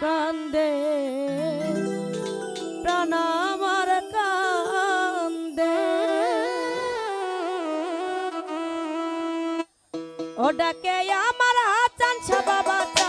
প্রাণ দে প্রাণ আমার কান দে ও ডাকে আমার হাত বাবা।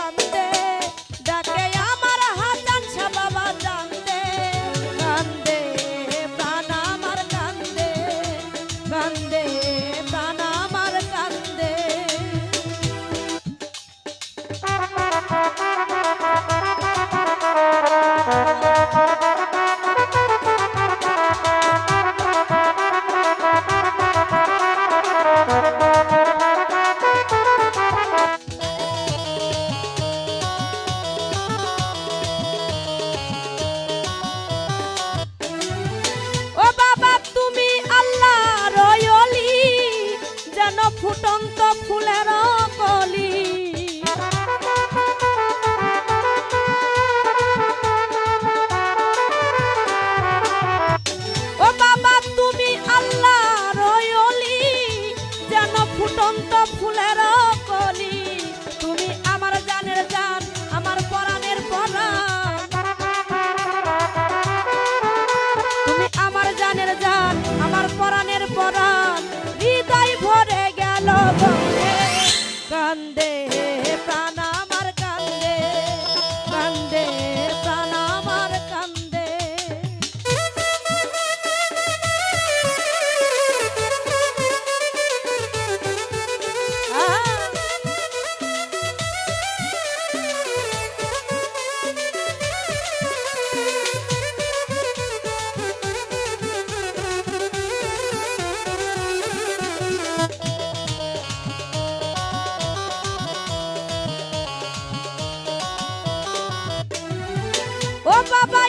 বাবা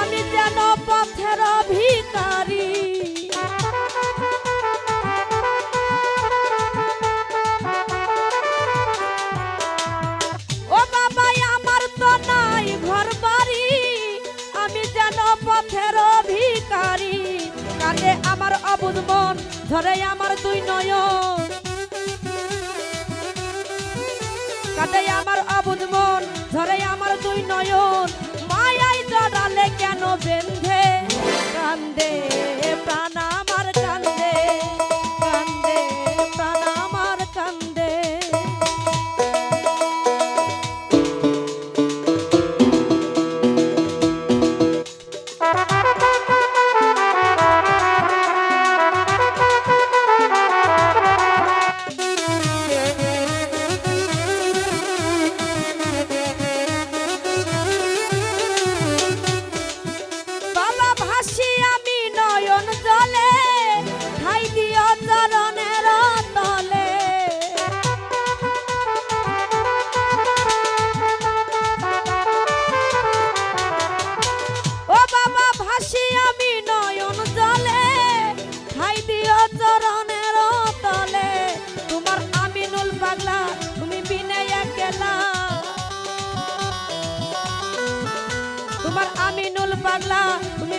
আমি যেন পথের ভিকারি ও বাবা আমার নাই ঘর বাড়ি আমি যেন পথের ভিকারি কাঁদে আমার অবুদ ধরে আমার দুই নয়ন। কাঁদে আমার Hey. মইনুল পাগলা তুমি